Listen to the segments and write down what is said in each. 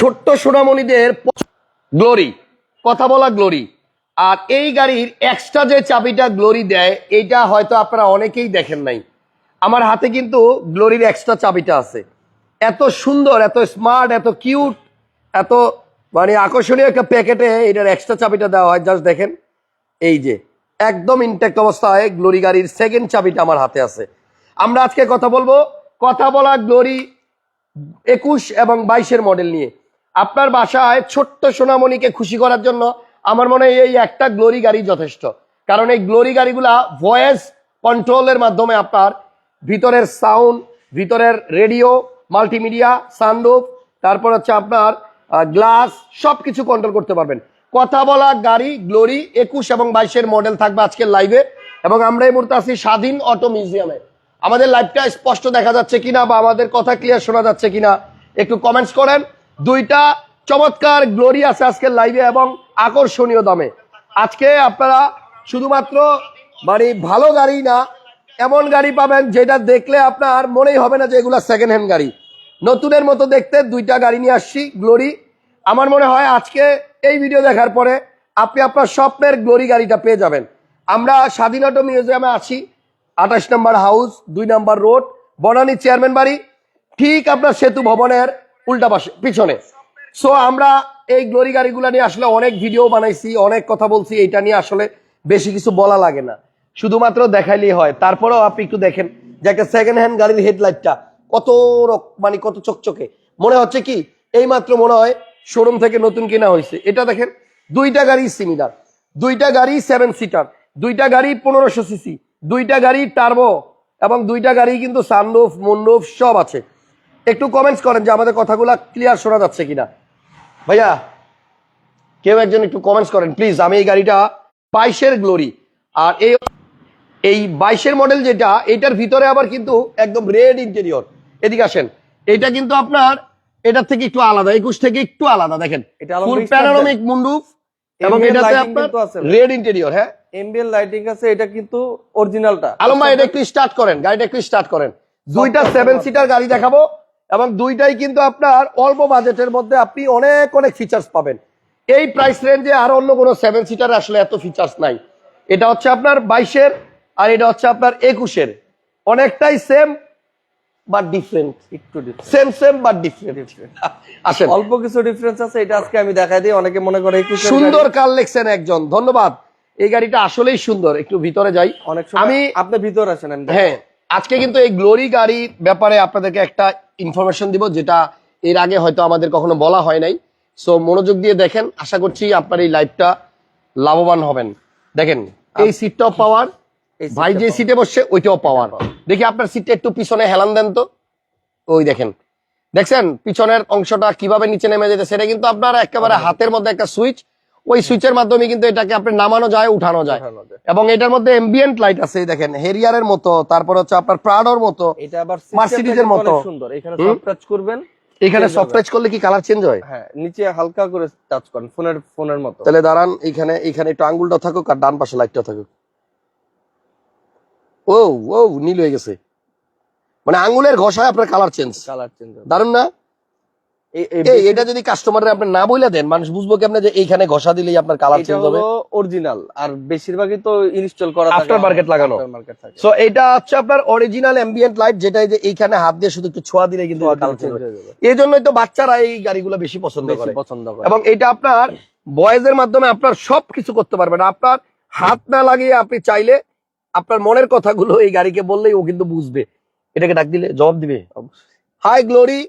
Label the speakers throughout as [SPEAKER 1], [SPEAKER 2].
[SPEAKER 1] ছোট্ট সোনামণিদের গ্লোরি, কথা বলা গ্লোরি। আর এই গাড়ির এক্সট্রা যে চাবিটা গ্লোরি দেয় এইটা হয়তো আপনারা অনেকেই দেখেন নাই। আমার হাতে কিন্তু গ্লোরির এক্সট্রা চাবিটা আছে। এত সুন্দর, এত স্মার্ট এত কিউট এত মানে আকর্ষণীয় একটা প্যাকেটে এটার এক্সট্রা চাবিটা দেওয়া হয়। জাস্ট দেখেন, এই যে, একদম ইনটেক্ট অবস্থায় গ্লোরি গাড়ির সেকেন্ড চাবিটা আমার হাতে আছে। আমরা আজকে কথা বলব কথা বলা গ্লোরি একুশ এবং বাইশের মডেল নিয়ে। আপনার বাসায় ছোট্ট সোনামণিকে খুশি করার জন্য আমার মনে হয় এই একটা গ্লোরি গাড়ি যথেষ্ট। কারণ এই গ্লোরি গাড়িগুলা ভয়েস কন্ট্রোলের মাধ্যমে আপনার ভিতরের সাউন্ড, ভিতরের রেডিও, মাল্টিমিডিয়া, সানরুফ, তারপর হচ্ছে আপনার গ্লাস সব কিছু কন্ট্রোল করতে পারবেন। কথা বলা গাড়ি গ্লোরি একুশ এবং বাইশের মডেল থাকবে আজকের লাইভে এবং আমরা এই মুহূর্তে আছি স্বাধীন অটো মিউজিয়ামে আমাদের লাইভটা স্পষ্ট দেখা যাচ্ছে কিনা বা আমাদের কথা ক্লিয়ার শোনা যাচ্ছে কিনা একটু কমেন্টস করেন। দুইটা চমৎকার গ্লোরি আছে আজকের লাইভে এবং আকর্ষণীয় দামে। আজকে আপনারা শুধুমাত্র মানে ভালো গাড়ি না, এমন গাড়ি পাবেন যেটা দেখলে আপনার মনেই হবে না যে এগুলা সেকেন্ড হ্যান্ড গাড়ি। নতুনের মতো দেখতে দুইটা গাড়ি নিয়ে আসছি গ্লোরি আমার মনে হয় আজকে এই ভিডিও দেখার পরে আপনি আপনার স্বপ্নের গ্লোরি গাড়িটা পেয়ে যাবেন। আমরা স্বাধীন অটো মিউজিয়ামে আছি, আঠাশ নম্বর হাউস দুই নম্বর রোড বনানী চেয়ারম্যান বাড়ি, ঠিক আপনার সেতু ভবনের উল্টা পাশে, পিছনে। সো আমরা এই গ্লোরি গাড়িগুলো নিয়ে আসলে অনেক ভিডিও বানাইছি, অনেক কথা বলছি এটা নিয়ে আসলে বেশি কিছু বলা লাগে না। শুধুমাত্র দেখাইলেই হয়। তারপরেও আপনি একটু দেখেন যে একটা সেকেন্ড হ্যান্ড গাড়ির হেডলাইটটা কত মানে কত চকচকে। মনে হচ্ছে কি এই মাত্র মনে হয় শোরুম থেকে নতুন কেনা হয়েছে। এটা দেখেন, দুইটা গাড়ি সিমিলার দুইটা গাড়ি সেভেন সিটার দুইটা গাড়ি পনেরোশো সিসি দুইটা গাড়ি টার্বো এবং দুইটা গাড়ি কিন্তু সানরুফ মুনরুফ সব আছে। একটু কমেন্টস করেন যে আমাদের কথাগুলো ক্লিয়ার শোনা যাচ্ছে কিনা। ভাইয়া কেউ একজন একটু কমেন্টস করেন প্লিজ আমি এই গাড়িটা বাইশের গ্লোরি আর এই এই বাইশের মডেল যেটা এটার ভিতরে আবার কিন্তু একদম রেড ইন্টেরিয়র এদিকে আসেন এটা কিন্তু আপনার এটার থেকে একটু আলাদা একুশ থেকে একটু আলাদা দেখেন। ফুল প্যানোরামিক মুন্ডুফ এবং এটাতে আপনার রেড ইন্টেরিয়র হ্যাঁ?
[SPEAKER 2] এমবিএল লাইটিং আছে এটা কিন্তু অরিজিনালটা
[SPEAKER 1] আলম ভাই এটা একটু স্টার্ট করেন গাড়িটা একটু স্টার্ট করেন। দুইটা সেভেন সিটার গাড়ি দেখাবো। এবং দুইটাই কিন্তু আপনার অল্প বাজেটের মধ্যে আপনি অনেক অনেক ফিচার্স পাবেন। এই প্রাইস রেঞ্জে আর অন্য কোনো সেভেন সিটার আসলে এত ফিচার্স নাই। এটা হচ্ছে আপনার বাইশের আর এটা হচ্ছে আপনার একুশের। অনেকটাই সেম বাট ডিফারেন্ট
[SPEAKER 2] একটু
[SPEAKER 1] সেম সেম বাট ডিফারেন্ট আসেন।
[SPEAKER 2] অল্প কিছু ডিফারেন্স আছে এটা আজকে আমি দেখাই দিই। অনেকে মনে করে
[SPEAKER 1] সুন্দর। কার লেখছেন একজন। ধন্যবাদ। এই গাড়িটা আসলেই সুন্দর। একটু ভিতরে যাই।
[SPEAKER 2] অনেক সময়
[SPEAKER 1] আমি
[SPEAKER 2] আপনি ভিতরে আসেন
[SPEAKER 1] হ্যাঁ। আজকে কিন্তু এই গ্লোরি গাড়ির ব্যাপারে আপনাদেরকে একটা ইনফরমেশন দিব যেটা এর আগে হয়তো আমাদের কখনো বলা হয় নাই। সো মনোযোগ দিয়ে দেখেন আশা করছি আপনার এই লাইভটা লাভবান হবেন। দেখেন এই সিটটাও পাওয়ার ভাই যে সিটে বসছে ওইটাও পাওয়ার দেখি আপনার সিটটা একটু পিছনে হেলান দেন তো। ওই দেখেন। দেখছেন পিছনের অংশটা কীভাবে নিচে নেমে যেতে সেটা কিন্তু আপনার একেবারে হাতের মধ্যে একটা সুইচ ওই সুইচের মাধ্যমে কিন্তু এটাকে আপনি নামানো যায় উঠানো যায়। এবং এটার মধ্যে এম্বিয়েন্ট লাইট আছে দেখেন হেরিয়ারের মতো তারপর হচ্ছে আপনার প্রাডোর মতো
[SPEAKER 2] এটা আবার
[SPEAKER 1] এর মতো।
[SPEAKER 2] সুন্দর। এখানে টাচ করবেন
[SPEAKER 1] এখানে সফট টাচ করলে কি কালার চেঞ্জ হয়?
[SPEAKER 2] হ্যাঁ নিচে হালকা করে টাচ করেন ফোনের ফোনের মতো।
[SPEAKER 1] তাহলে দাঁড়ান এখানে এখানে একটু আঙ্গুলটা থাকুক আর ডান পাশে লাইটটা থাকুক। ও ও নীল হয়ে গেছে। মানে আঙ্গুলের ঘষায় আপনার কালার চেঞ্জ
[SPEAKER 2] কালার চেঞ্জ
[SPEAKER 1] দারুণ না? এই এটা যদি কাস্টমারের আপনি না বলে দেন মানুষ বুঝব কি আপনি যে এইখানে ঘষা দিলেই আপনার কালার চেঞ্জ হবে?
[SPEAKER 2] অরিজিনাল আর বেশিরভাগই তো ইনস্টল করা
[SPEAKER 1] লাগানো।
[SPEAKER 2] মার্কেট থাকে।
[SPEAKER 1] সো এটা হচ্ছে আপনার অরিজিনাল অ্যাম্বিয়েন্ট লাইট যেটা এই যে এইখানে হাত দিয়ে শুধু একটু ছোঁয়া দিলে কিন্তু কালার চেঞ্জ হবে
[SPEAKER 2] হয়ে।
[SPEAKER 1] এই জন্যই তো বাচ্চারা এই গাড়িগুলো বেশি পছন্দ করে।
[SPEAKER 2] পছন্দ করে।
[SPEAKER 1] এবং এটা আপনার বয়েজের মাধ্যমে আপনার সব কিছু করতে পারবেন আপনার হাত না লাগিয়ে আপনি চাইলে আপনার মনের কথাগুলো এই গাড়িকে বললেই ও কিন্তু বুঝবে। এটাকে ডাক দিলে? জবাব দিবে? Hi Glory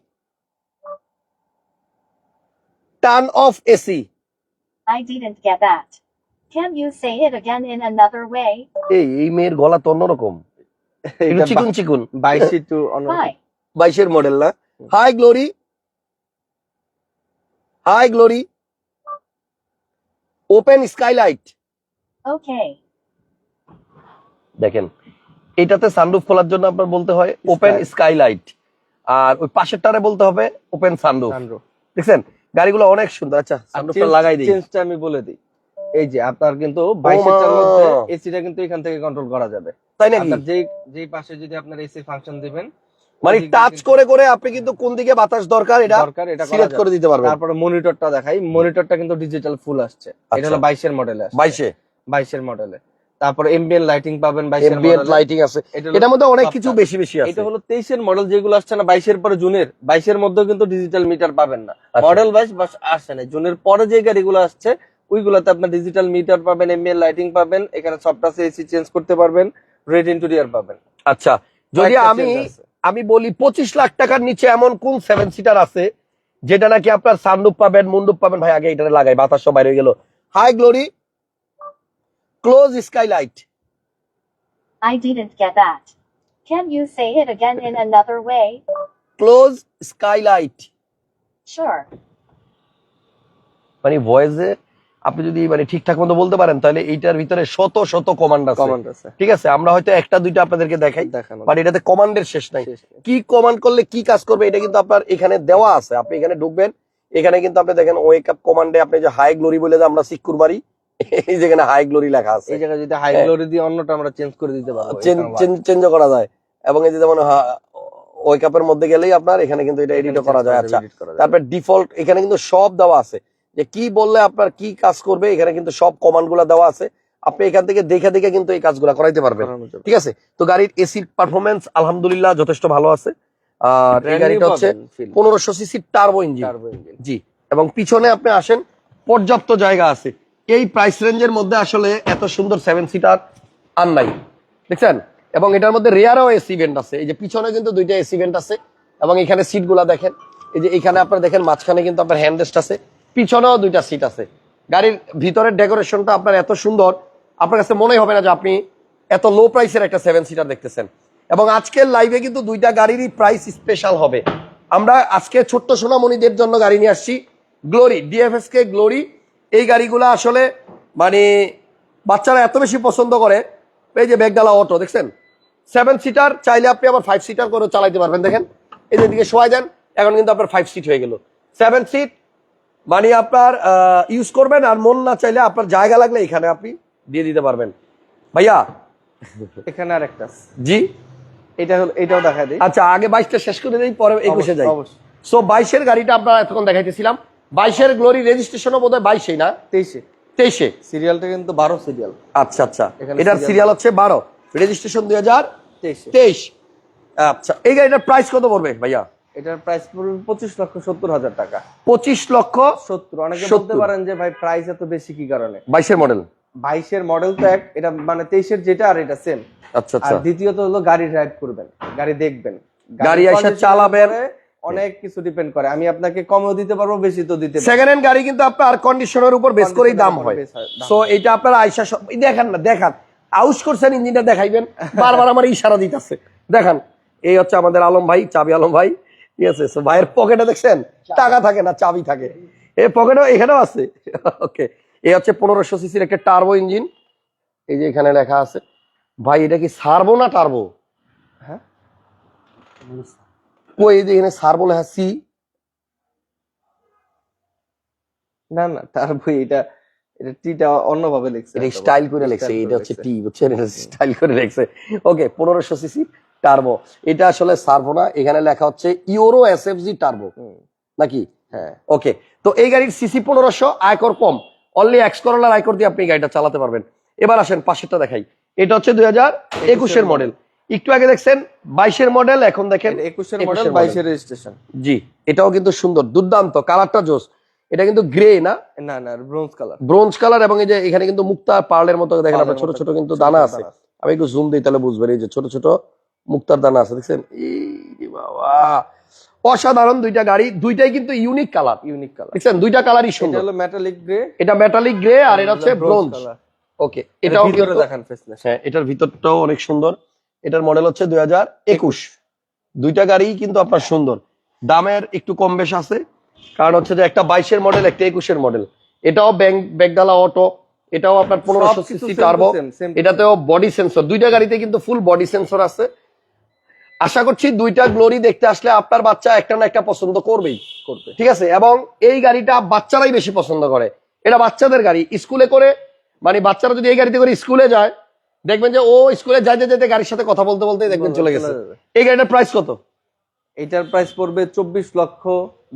[SPEAKER 1] turn off AC
[SPEAKER 3] I didn't get that. Can you say it again in another way?
[SPEAKER 1] এই এই মেয়ের গলা তো অন্যরকম। একটু চিকুন চিকুন।
[SPEAKER 2] বাইশে টু?
[SPEAKER 1] বাইশের মডেল না? Hi Glory hi Glory open skylight
[SPEAKER 3] Okay.
[SPEAKER 1] দেখেন এটাতে সানরুফ খোলার জন্য আপনার বলতে হয় ওপেন. স্কাইলাইট আর ওই পাশেরটারে বলতে হবে ওপেন সানরুফ দেখছেন? গাড়িগুলো অনেক সুন্দর। আচ্ছা সানরুফটা লাগাই দিই।
[SPEAKER 2] চেঞ্জটা আমি বলে দিই। এই যে আপনার কিন্তু বাইশেটার
[SPEAKER 1] মা।
[SPEAKER 2] মধ্যে এসিটা কিন্তু এখান থেকে কন্ট্রোল করা যাবে।
[SPEAKER 1] তাই নাকি?
[SPEAKER 2] যে যেই পাশে যদি আপনার এসি ফাংশন দিবেন
[SPEAKER 1] মানে টাচ করে করে আপনি কিন্তু কোন দিকে বাতাস দরকার এটা
[SPEAKER 2] দরকার এটা
[SPEAKER 1] সিলেক্ট করে দিতে পারবেন।
[SPEAKER 2] তারপরে মনিটরটা দেখাই। মনিটরটা কিন্তু ডিজিটাল ফুল আসছে। এটা। হলো বাইশের মডেলে
[SPEAKER 1] বাইশে?
[SPEAKER 2] বাইশের মডেলে তারপরে এমবিএন লাইটিং পাবেন মডেলে
[SPEAKER 1] লাইটিং আছে। এটার মধ্যে অনেক কিছু বেশি বেশি আছে।
[SPEAKER 2] এটা হলো তেইশের মডেল যেগুলো আসছে না বাইশের পরে জুনের। বাইশের মধ্যে কিন্তু ডিজিটাল মিটার পাবেন না। মডেল বাইশ বাস আসছে না জুনের পরে যে গাড়িগুলো আসছে ওইগুলোতে আপনার ডিজিটাল মিটার পাবেন এমবিএন লাইটিং পাবেন। এখানে আছে এসি চেঞ্জ করতে পারবেন রেড ইন্টেরিয়র পাবেন।
[SPEAKER 1] আচ্ছা। যদি আমি আমি বলি পঁচিশ লাখ টাকার নিচে এমন কোন সেভেন সিটার আছে যেটা নাকি আপনার সানরুপ পাবেন মুন্ডুপ পাবেন? ভাই আগে এটা লাগাই বাতাস সব বাইরে হয়ে গেল। Hi Glory close skylight
[SPEAKER 3] I didn't get that. Can you say it again in another way?
[SPEAKER 1] Close skylight
[SPEAKER 3] Sure.
[SPEAKER 1] মানে ভয়েসে আপনি যদি মানে ঠিকঠাক মতো বলতে পারেন তাহলে এইটার ভিতরে শত শত কমান্ড আছে।
[SPEAKER 2] কমান্ড আছে।
[SPEAKER 1] ঠিক আছে? আমরা হয়তো একটা দুইটা আপনাদেরকে দেখাই
[SPEAKER 2] দেখানো।
[SPEAKER 1] বাট এটাতে কমান্ডের শেষ নাই। কি কমান্ড করলে কি কাজ করবে এটা কিন্তু আপনার এখানে দেওয়া আছে। আপনি এখানে ঢুকবেন এখানে কিন্তু আপনি দেখেন ওয়েক আপ কমান্ডে আপনি যে হাই গ্লোরি বলে যে আমরা সিকুর মারি এই যেখানে হাই গ্লোরি লেখা আছে।
[SPEAKER 2] এই জায়গায় যদি হাই
[SPEAKER 1] হ্যাঁ।
[SPEAKER 2] গ্লোরি দিয়ে অন্যটা আমরা চেঞ্জ করে দিতে পারব
[SPEAKER 1] চেঞ্জ করা যায়। এবং এই যে যেমন ওয়েক আপের মধ্যে গেলেই আপনার এখানে কিন্তু এটা এডিটও করা যায় আচ্ছা। তারপর ডিফল্ট এখানে কিন্তু সব দেওয়া আছে। যে কি বললে আপনার কি কাজ করবে এখানে কিন্তু সব কমান্ডগুলা দেওয়া আছে। আপনি এখান থেকে দেখে দেখে কিন্তু এই কাজগুলা করাইতে পারবেন। ঠিক আছে? তো গাড়ির এসি পারফরমেন্স আলহামদুলিল্লাহ যথেষ্ট ভালো আছে। আর এই গাড়িটা হচ্ছে পনেরোশো সিসি টার্বো ইঞ্জিন জি। এবং পিছনে আপনি আসেন পর্যাপ্ত জায়গা আছে। এই প্রাইস রেঞ্জের মধ্যে আসলে এত সুন্দর সেভেন সিটার আর নাই। দেখছেন? এবং এটার মধ্যে রেয়ারও এসি ভেন্ট আছে। এই যে পিছনে কিন্তু দুইটা এসি ভেন্ট আছে এবং এখানে সিটগুলা দেখেন। এই যে এখানে আপনার দেখেন, মাঝখানে কিন্তু আপনার হ্যান্ডরেস্ট আছে, পিছনেও দুইটা সিট আছে। গাড়ির ভিতরের ডেকোরেশনটা আপনার এত সুন্দর, আপনার কাছে মনে হবে না যে আপনি এত লো প্রাইসের একটা সেভেন সিটার দেখতেছেন। এবং আজকের লাইভে কিন্তু দুইটা গাড়িরই প্রাইস স্পেশাল হবে। আমরা আজকে ছোট্ট সোনামণিদের জন্য গাড়ি নিয়ে আসছি গ্লোরি ডিএফএস কে গ্লোরি এই গাড়িগুলো আসলে মানে বাচ্চারা এত বেশি পছন্দ করে। এই যে ব্যাগডালা অটো দেখছেন? সেভেন সিটার চাইলে আপনি আবার ফাইভ সিটার করে চালাইতে পারবেন দেখেন? এই যে দিকে শোয়াই দেন এখন কিন্তু আপনার ফাইভ সিট হয়ে গেল। সেভেন সিট মানে আপনার ইউজ করবেন আর মন না চাইলে আপনার জায়গা লাগলে এখানে আপনি দিয়ে দিতে পারবেন। ভাইয়া?
[SPEAKER 2] এখানে আর একটা
[SPEAKER 1] জি?
[SPEAKER 2] এটা হলো এটাও দেখা দিই।
[SPEAKER 1] আচ্ছা আগে বাইশটা শেষ করে দিই পরে একুশে যাই। সো বাইশের গাড়িটা আপনারা এতক্ষণ দেখাইতেছিলাম। বাইশের গ্লোরি রেজিস্ট্রেশনও বোধ হয় বাইশেই না?
[SPEAKER 2] তেইশে।
[SPEAKER 1] তেইশে?
[SPEAKER 2] সিরিয়ালটা কিন্তু বারো সিরিয়াল।
[SPEAKER 1] আচ্ছা আচ্ছা। এটার সিরিয়াল। হচ্ছে বারো। রেজিস্ট্রেশন দুই হাজার
[SPEAKER 2] তেইশ।
[SPEAKER 1] আচ্ছা এই গাড়িটার প্রাইস কত পড়বে ভাইয়া?
[SPEAKER 2] এটার প্রাইস পড়বে পঁচিশ লক্ষ সত্তর হাজার টাকা।
[SPEAKER 1] পঁচিশ লক্ষ
[SPEAKER 2] সত্তর। অনেকে বলতে পারেন যে ভাই প্রাইস এত বেশি কি কারণে?
[SPEAKER 1] বাইশের মডেল
[SPEAKER 2] বাইশের মডেল তো এক এটা মানে তেইশের যেটা আর এটা সেম
[SPEAKER 1] আচ্ছা আচ্ছা।
[SPEAKER 2] দ্বিতীয়ত হলো গাড়ি রাইড করবেন গাড়ি দেখবেন।
[SPEAKER 1] গাড়ি এসে চালাবেন।
[SPEAKER 2] অনেক কিছু ডিপেন্ড করে। আমি আপনাকে কমও দিতে পারব বেশি তো দিতে
[SPEAKER 1] সেকেন্ড হ্যান্ড গাড়ি কিন্তু আপনার কন্ডিশনের উপর বেস করেই দাম হয়। সো এটা আপনার সব- দেখান না দেখান। আউস করছেন ইঞ্জিনটা দেখাইবেন বারবার আমার ইশারা দিতেছে। দেখান এই হচ্ছে আমাদের আলম ভাই চাবি আলম ভাই। ঠিক আছে সো ভাইয়ের পকেটে দেখছেন? টাকা থাকে না চাবি থাকে। এই পকেটেও এখানেও আছে। ওকে এই হচ্ছে পনেরোশো সিসির একটা টার্বো ইঞ্জিন এই যে এখানে লেখা আছে। ভাই এটা কি সারবো না টার্বো
[SPEAKER 2] হ্যাঁ?
[SPEAKER 1] কই এই যে এখানে সারবো লেখা সি।
[SPEAKER 2] না না তার বই এটা এটা টিটা অন্যভাবে লিখছে
[SPEAKER 1] এটা স্টাইল করে লেখছে এটা হচ্ছে টি বুঝছেন? এটা স্টাইল করে লেখছে। ওকে পনেরোশো সিসি টার্বো। এটা আসলে সার্ভো না এখানে লেখা হচ্ছে Euro S F G turbo নাকি?
[SPEAKER 2] হ্যাঁ।
[SPEAKER 1] ওকে তো এই গাড়ির সিসি পনেরোশো আয়কর কম। অনলি এক্স করলার আয়কর দিয়ে আপনি গাড়িটা চালাতে পারবেন। এবার আসেন পাশেরটা দেখাই। এটা হচ্ছে দুই হাজার একুশের মডেল একটু আগে দেখছেন বাইশের মডেল এখন দেখেন
[SPEAKER 2] একুশের মডেল। বাইশের রেজিস্ট্রেশন
[SPEAKER 1] জি এটাও কিন্তু সুন্দর দুর্দান্ত কালারটা জোস। এটা কিন্তু গ্রে না?
[SPEAKER 2] না না ব্রোঞ্জ কালার
[SPEAKER 1] ব্রোঞ্জ কালার এবং এই যে এখানে কিন্তু মুক্তা পার্লের মতো দেখেন আপনার ছোট ছোট কিন্তু দানা আছে। আমি একটু জুম দিই তাহলে বুঝবেন এই যে ছোট ছোট মুক্তার দানা আছে দেখছেন? এই বাবা! অসাধারণ দুইটা গাড়ি দুইটাই কিন্তু ইউনিক কালার
[SPEAKER 2] ইউনিক কালার
[SPEAKER 1] দেখছেন? দুইটা কালারই সুন্দর।
[SPEAKER 2] এটা হলো মেটালিক গ্রে
[SPEAKER 1] এটা মেটালিক গ্রে আর এটা হচ্ছে ব্রোঞ্জ ওকে এটাও
[SPEAKER 2] ভিতরে
[SPEAKER 1] কিন্তু-
[SPEAKER 2] দেখান ফেসলেস
[SPEAKER 1] হ্যাঁ এটার ভিতরটাও অনেক সুন্দর। এটার মডেল হচ্ছে দুই হাজার একুশ। দুইটা গাড়ি কিন্তু আপনার সুন্দর। দামের একটু কম বেশ আছে। কারণ হচ্ছে যে একটা বাইশের মডেল একটা একুশের মডেল এটাও ব্যাংক ব্যাগডালা অটো এটাও আপনার পনেরোশো সিসি টার্বো এটাতেও বডি সেন্সর দুইটা গাড়িতে কিন্তু ফুল বডি সেন্সর আছে। আশা করছি দুইটা গ্লোরি দেখতে আসলে আপনার বাচ্চা একটা না একটা পছন্দ করবেই।
[SPEAKER 2] করবে।
[SPEAKER 1] ঠিক আছে? এবং এই গাড়িটা বাচ্চারাই বেশি পছন্দ করে। এটা বাচ্চাদের গাড়ি। স্কুলে করে মানে বাচ্চারা যদি এই গাড়িতে করে স্কুলে যায় দেখবেন যে ও স্কুলে যাইতে যেতে গাড়ির সাথে কথা বলতে বলতে দেখবেন চলে গেছে। এই গাড়িটার প্রাইস কত?
[SPEAKER 2] এটার প্রাইস পড়বে চব্বিশ লক্ষ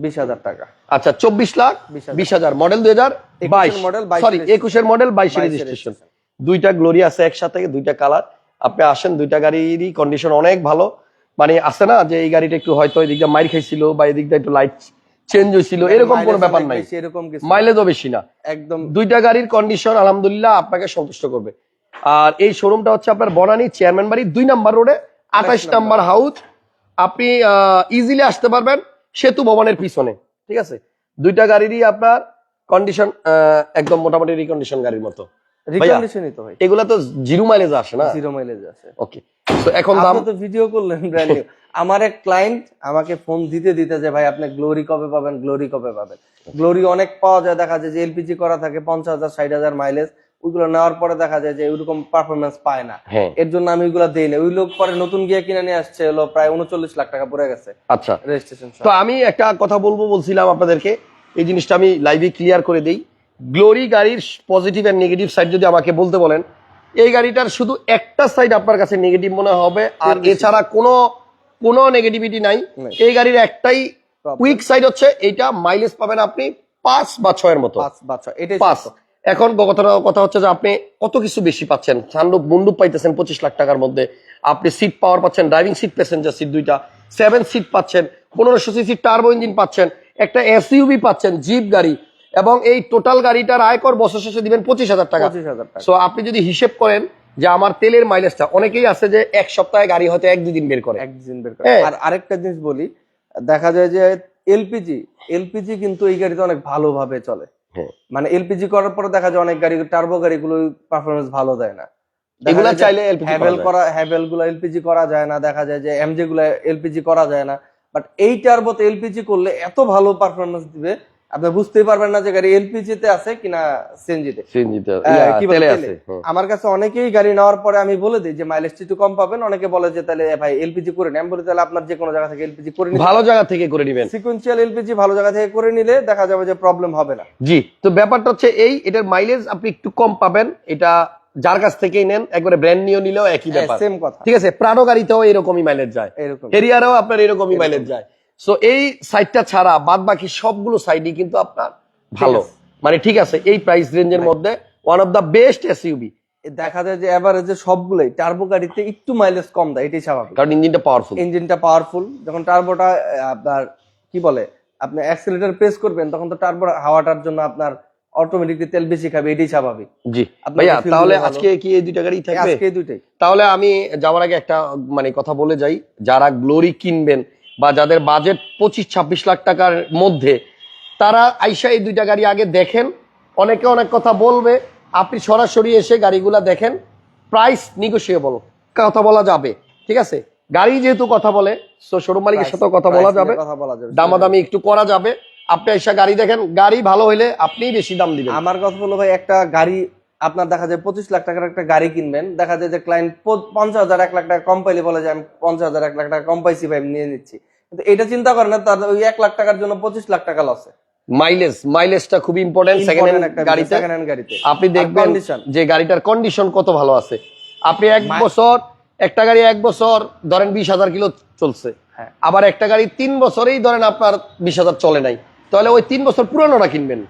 [SPEAKER 2] বিশ হাজার টাকা।
[SPEAKER 1] আচ্ছা চব্বিশ লাখ বিশ হাজার। মডেল দুই হাজার বাইশ।
[SPEAKER 2] 22
[SPEAKER 1] সরি একুশের মডেল বাইশের
[SPEAKER 2] 22
[SPEAKER 1] রেজিস্ট্রেশন দুইটা গ্লোরি আছে একসাথে দুইটা কালার আপনি আসেন দুইটা গাড়িরই কন্ডিশন অনেক ভালো। মানে আছে না যে এই গাড়িটা একটু হয়তো এদিকটা মাইর খাইছিল বা এদিকটা একটু লাইট চেঞ্জ হয়েছিল এরকম কোনো ব্যাপার নাই।
[SPEAKER 2] এরকম
[SPEAKER 1] মাইলেজও বেশি না।
[SPEAKER 2] একদম।
[SPEAKER 1] দুইটা গাড়ির কন্ডিশন আলহামদুলিল্লাহ আপনাকে সন্তুষ্ট করবে। আর এই শোরুমটা হচ্ছে আপনার বনানী চেয়ারম্যান বাড়ি দুই নাম্বার রোডে আঠাশ। নাম্বার হাউস আপনি ইজিলি আসতে পারবেন সেতু ভবনের পিছনে ঠিক আছে? দুইটা গাড়িরই আপনার কন্ডিশন একদম মোটামুটি রিকন্ডিশন গাড়ির মতো।
[SPEAKER 2] রিকন্ডিশনই তো ভাই।
[SPEAKER 1] এগুলা তো জিরো মাইলেজ আসে না?
[SPEAKER 2] জিরো মাইলেজ আছে
[SPEAKER 1] ওকে তো এখন দাম
[SPEAKER 2] তো ভিডিও করলেন ব্র্যান্ড নিউ আমার এক ক্লায়েন্ট আমাকে ফোন দিতে দিতে যে ভাই আপনি গ্লোরি কবে পাবেন? গ্লোরি কবে পাবেন? গ্লোরি অনেক পাওয়া যায় দেখা যায় যে এলপিজি করা থাকে পঞ্চাশ হাজার ষাট হাজার মাইলেজ ওইগুলো নেওয়ার পরে দেখা যায় যে ওইরকম পারফরমেন্স পায় না।
[SPEAKER 1] হ্যাঁ।
[SPEAKER 2] এর জন্য আমি ওইগুলো দিই না। ওই লোক পরে নতুন গিয়ে কিনে নিয়ে আসছে হলো প্রায় উনচল্লিশ লাখ টাকা পড়ে গেছে।
[SPEAKER 1] আচ্ছা।
[SPEAKER 2] রেজিস্ট্রেশন
[SPEAKER 1] তো আমি একটা কথা বলব বলছিলাম আপনাদেরকে। এই জিনিসটা আমি লাইভে ক্লিয়ার করে দেই। গ্লোরি গাড়ির পজিটিভ এন্ড নেগেটিভ সাইড যদি আমাকে বলতে বলেন এই গাড়িটার শুধু একটা সাইড আপনার কাছে নেগেটিভ মনে হবে আর এছাড়া কোনো কোনো নেগেটিভিটি নাই। এই গাড়ির একটাই উইক সাইড হচ্ছে এইটা মাইলেজ পাবেন আপনি পাঁচ বা ছয়ের মতো।
[SPEAKER 2] পাঁচ বা ছয় এটাই
[SPEAKER 1] পাঁচ। এখন কথা কথা হচ্ছে যে আপনি কত কিছু বেশি পাচ্ছেন? সানরুপ মুন্ডুপ পাইতেছেন পঁচিশ লাখ টাকার মধ্যে। আপনি সিট পাওয়ার পাচ্ছেন ড্রাইভিং সিট প্যাসেঞ্জার সিট দুইটা। সেভেন সিট পাচ্ছেন পনেরোশো সিসি টার্বো ইঞ্জিন পাচ্ছেন একটা এসইউবি পাচ্ছেন জিপ গাড়ি। এবং এই টোটাল গাড়িটার আয়কর বছর শেষে দিবেন পঁচিশ হাজার টাকা। সো আপনি যদি হিসেব করেন যে আমার তেলের মাইলেজটা অনেকেই আছে যে এক সপ্তাহে গাড়ি হয়তো এক দুই দিন বের করে।
[SPEAKER 2] একদিন বের করে।
[SPEAKER 1] হ্যাঁ।
[SPEAKER 2] আর আরেকটা জিনিস বলি দেখা যায় যে এলপিজি এলপিজি কিন্তু এই গাড়িতে অনেক ভালোভাবে চলে। মানে এলপিজি করার পরে দেখা যায় অনেক গাড়ি টার্বো গাড়িগুলো পারফরমেন্স ভালো দেয় না।
[SPEAKER 1] এগুলা চাইলে
[SPEAKER 2] হ্যাভেল করা হ্যাভেলগুলো এলপিজি করা যায় না। দেখা যায় যে এমজে গুলো এলপিজি করা যায় না। বাট এই টার্বোতে এলপিজি করলে এত ভালো পারফরমেন্স দিবে আপনি বুঝতেই পারবেন না যে গাড়ি এলপিজি তে আছে কিনা সিএনজি তে।
[SPEAKER 1] সিএনজিতে
[SPEAKER 2] হ্যাঁ, কি বলে
[SPEAKER 1] তেলে? আছে হ্যাঁ।
[SPEAKER 2] আমার কাছে অনেকেই গাড়ি নেওয়ার পরে আমি বলে দিই যে মাইলেজটা একটু কম পাবেন। অনেকে বলে যে তাহলে ভাই এলপিজি করে নেন। বলি তাহলে আপনার যে কোনো জায়গা থেকে এলপিজি করে নিন
[SPEAKER 1] ভালো জায়গা থেকে করে নিবেন।
[SPEAKER 2] সিকুয়েন্সিয়াল এলপিজি ভালো জায়গা থেকে করে নিলে দেখা যাবে যে প্রবলেম হবে না।
[SPEAKER 1] জি তো ব্যাপারটা হচ্ছে এই এটার মাইলেজ আপনি একটু কম পাবেন। এটা যার কাছ থেকেই নেন একবারে ব্র্যান্ড নিয়ে নিলেও একই ব্যাপার।
[SPEAKER 2] সেম কথা।
[SPEAKER 1] ঠিক আছে প্রাণো গাড়িতেও এরকমই মাইলেজ যায়।
[SPEAKER 2] এরকম
[SPEAKER 1] হেরিয়ারেও আপনার এরকমই মাইলেজ যায়। সো এই সাইডটা ছাড়া বাদ বাকি সবগুলো সাইডই কিন্তু আপনার ভালো। মানে ঠিক আছে এই প্রাইস রেঞ্জের মধ্যে one of the best SUV
[SPEAKER 2] দেখা যায় যে এভারেজে সবগুলোই টার্বো গাড়িতে একটু মাইলেজ কম দেয় এটাই স্বাভাবিক।
[SPEAKER 1] কারণ ইঞ্জিনটা পাওয়ারফুল
[SPEAKER 2] ইঞ্জিনটা পাওয়ারফুল যখন টার্বোটা আপনার কি বলে আপনি অ্যাক্সিলেটর প্রেস করবেন তখন তো টার্বো হাওয়াটার জন্য আপনার অটোমেটিকলি তেল বেশি খাবে এটাই স্বাভাবিক।
[SPEAKER 1] জি। ভাইয়া তাহলে আজকে কি এই দুইটা গাড়ি থাকবে?
[SPEAKER 2] আজকে দুইটাই।
[SPEAKER 1] তাহলে আমি যাওয়ার আগে একটা মানে কথা বলে যাই। যারা গ্লোরি কিনবেন বা যাদের বাজেট পঁচিশ ছাব্বিশ লাখ টাকার মধ্যে তারা আইসা এই দুইটা গাড়ি আগে দেখেন। অনেকে অনেক কথা বলবে আপনি সরাসরি এসে গাড়িগুলা দেখেন প্রাইস নিগোসিয়েবল কথা বলা যাবে ঠিক আছে? গাড়ি যেহেতু কথা বলে তো শোরুম মালিকের সাথেও কথা বলা যাবে দামাদামি একটু করা যাবে। আপনি এসে গাড়ি দেখেন গাড়ি ভালো হইলে আপনিই বেশি দাম দিবেন।
[SPEAKER 2] আমার কথা হলো ভাই একটা গাড়ি আপনার দেখা যায় পঁচিশ লাখ টাকার একটা গাড়ি কিনবেন দেখা যায় যে ক্লায়েন্ট পঞ্চাশ হাজার এক লাখ টাকা কম পাইলে বলে যে আমি পঞ্চাশ হাজার এক লাখ টাকা কম পাইছি ভাই নিয়ে নিচ্ছি। কিন্তু এটা চিন্তা করেন না তার ওই এক লাখ টাকার জন্য পঁচিশ লাখ টাকা লসে
[SPEAKER 1] মাইলেজ মাইলেজটা খুব ইম্পর্টেন্ট সেকেন্ড হ্যান্ড গাড়িতে।
[SPEAKER 2] সেকেন্ড হ্যান্ড গাড়িতে।
[SPEAKER 1] আপনি দেখবেন যে গাড়িটার কন্ডিশন কত ভালো আছে। আপনি এক বছর একটা গাড়ি এক বছর ধরেন বিশ হাজার কিলো চলছে।
[SPEAKER 2] হ্যাঁ।
[SPEAKER 1] আবার একটা গাড়ি তিন বছরেই ধরেন আপনার বিশ হাজার চলে নাই। তাহলে ওই তিন বছর পুরানোটা কিনবেন।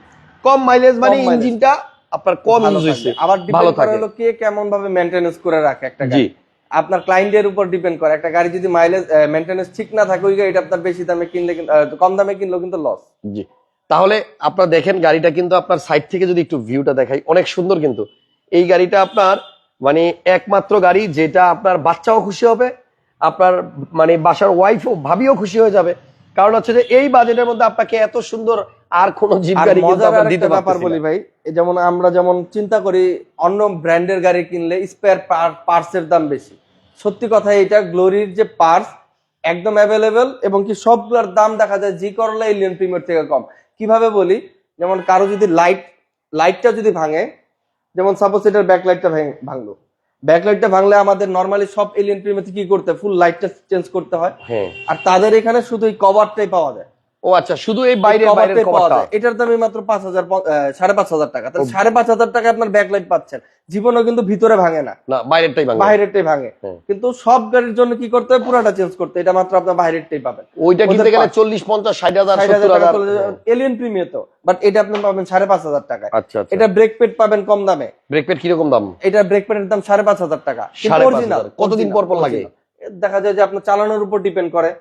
[SPEAKER 1] কম মাইলেজ মানে ইঞ্জিনটা আপনার কম ইউজ হয়েছে
[SPEAKER 2] আবার
[SPEAKER 1] ভালো থাকে।
[SPEAKER 2] হলো কে কেমন ভাবে মেনটেনেন্স করে রাখে একটা গাড়ি। আপনার ক্লায়েন্টের উপর ডিপেন্ড করে। একটা গাড়ি যদি মাইলেজ মেনটেনেন্স ঠিক না থাকে ওই গাড়িটা আপনার বেশি দামে কিনলে কিন্তু কম দামে কিনলেও কিন্তু লস
[SPEAKER 1] জি। তাহলে আপনারা দেখেন গাড়িটা কিন্তু আপনার সাইড থেকে যদি একটু ভিউটা দেখাই অনেক সুন্দর কিন্তু। এই গাড়িটা আপনার মানে একমাত্র গাড়ি যেটা আপনার বাচ্চাও খুশি হবে আপনার মানে বাসার ওয়াইফও ভাবিও খুশি হয়ে যাবে। কারণ হচ্ছে যে এই বাজেটের মধ্যে আপনাকে এত সুন্দর আর কোন জিপ গাড়ি দিতে
[SPEAKER 2] ব্যাপার বলি ভাই যেমন আমরা যেমন চিন্তা করি অন্য ব্র্যান্ডের গাড়ি কিনলে স্পেয়ার পার্টসের দাম বেশি। সত্যি কথা এটা গ্লোরির যে পার্টস একদম অ্যাভেলেবেল এবং কি সবগুলোর দাম দেখা যায় জি করলা এলিয়ন প্রিমিয়ার থেকে কম। কীভাবে বলি? যেমন কারও যদি লাইট লাইটটা যদি ভাঙে যেমন সাপোজ এটার ব্যাক লাইটটা ভাঙলো। ব্যাক লাইটটা ভাঙলে আমাদের নর্মালি সব এলিয়ন প্রিমিয়ার কি করতে ফুল লাইটটা চেঞ্জ করতে হয়।
[SPEAKER 1] হ্যাঁ।
[SPEAKER 2] আর তাদের এখানে শুধু এই কভারটাই পাওয়া যায়।
[SPEAKER 1] ও আচ্ছা শুধু এই
[SPEAKER 2] কভারটাই
[SPEAKER 1] বাইরের কভারটা
[SPEAKER 2] এটার দামই মাত্র পাঁচ হাজার সাড়ে পাঁচ হাজার টাকা। তাহলে সাড়ে পাঁচ হাজার টাকা আপনার ব্যাকলাইট পাচ্ছেন। জীবনও কিন্তু ভিতরে ভাঙে না।
[SPEAKER 1] না বাইরেরটাই ভাঙবে
[SPEAKER 2] বাইরেরটাই ভাঙে। কিন্তু সব গাড়ির জন্য কি করতে হবে পুরাটা চেঞ্জ করতে এটা মাত্র আপনার বাইরেরটাই পাবেন।
[SPEAKER 1] ওইটা কিনতে গেলে
[SPEAKER 2] পাঁচ-
[SPEAKER 1] চল্লিশ পঞ্চাশ ষাট হাজার
[SPEAKER 2] ষাট
[SPEAKER 1] সত্তর
[SPEAKER 2] হাজার। টাকা
[SPEAKER 1] হাজার।
[SPEAKER 2] এলিয়ন প্রিমিয়ার তো। বাট এটা আপনি পাবেন সাড়ে পাঁচ হাজার টাকা
[SPEAKER 1] আচ্ছা আচ্ছা।
[SPEAKER 2] এটা ব্রেক পেড পাবেন কম দামে।
[SPEAKER 1] ব্রেক প্যাড কীরকম দাম?
[SPEAKER 2] এটা ব্রেক প্যাডের দাম সাড়ে পাঁচ হাজার টাকা।
[SPEAKER 1] সাড়ে পাঁচ
[SPEAKER 2] অরিজিনাল।
[SPEAKER 1] কতদিন পর পর লাগে?
[SPEAKER 2] দেখা যায় যে আপনার চালানোর উপর ডিপেন্ড করে।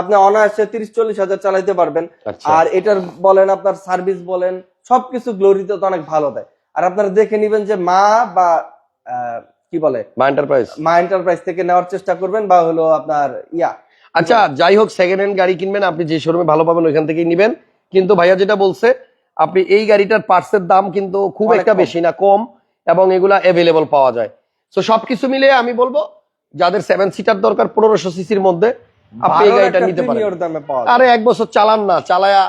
[SPEAKER 2] আপনি অনায়াসে তিরিশ চল্লিশ হাজার চালাইতে পারবেন।
[SPEAKER 1] আচ্ছা।
[SPEAKER 2] আর এটার বলেন আপনার সার্ভিস বলেন সবকিছু গ্লোরিতে তো অনেক ভালো দেয়। আর আপনারা দেখে নিবেন যে মা বা কি বলে?
[SPEAKER 1] মা এন্টারপ্রাইজ
[SPEAKER 2] মা এন্টারপ্রাইজ থেকে নেওয়ার চেষ্টা করবেন বা হলো আপনার ইয়া।
[SPEAKER 1] আচ্ছা যাই হোক সেকেন্ড হ্যান্ড গাড়ি কিনবেন আপনি যে শোরুমে ভালো পাবেন ওইখান থেকেই নিবেন। কিন্তু ভাইয়া যেটা বলছে আপনি এই গাড়িটার পার্টসের দাম কিন্তু খুব একটা বেশি না কম এবং এগুলা অ্যাভেলেবল পাওয়া যায়। তো সবকিছু মিলিয়ে আমি বলব যাদের সেভেন সিটার দরকার পনেরোশো সিসির মধ্যে আপনি এই গাড়িটা নিতে পারেন।
[SPEAKER 2] দামে পাওয়া
[SPEAKER 1] আরে এক বছর চালান না চালায়া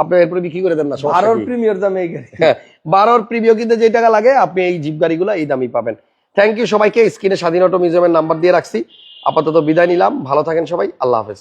[SPEAKER 1] আপনি এরপরে বিক্রি করে দেন না
[SPEAKER 2] বারোর প্রিমিয়র দামে এই গাড়ি।
[SPEAKER 1] হ্যাঁ বারোর প্রিমিয় কিনতে যে টাকা লাগে আপনি এই জিপ গাড়িগুলো এই দামই পাবেন। থ্যাংক ইউ সবাইকে স্ক্রিনে স্বাধীন অটো মিউজিয়ামের নাম্বার দিয়ে রাখছি। আপাতত বিদায় নিলাম ভালো থাকেন সবাই আল্লাহ হাফেজ।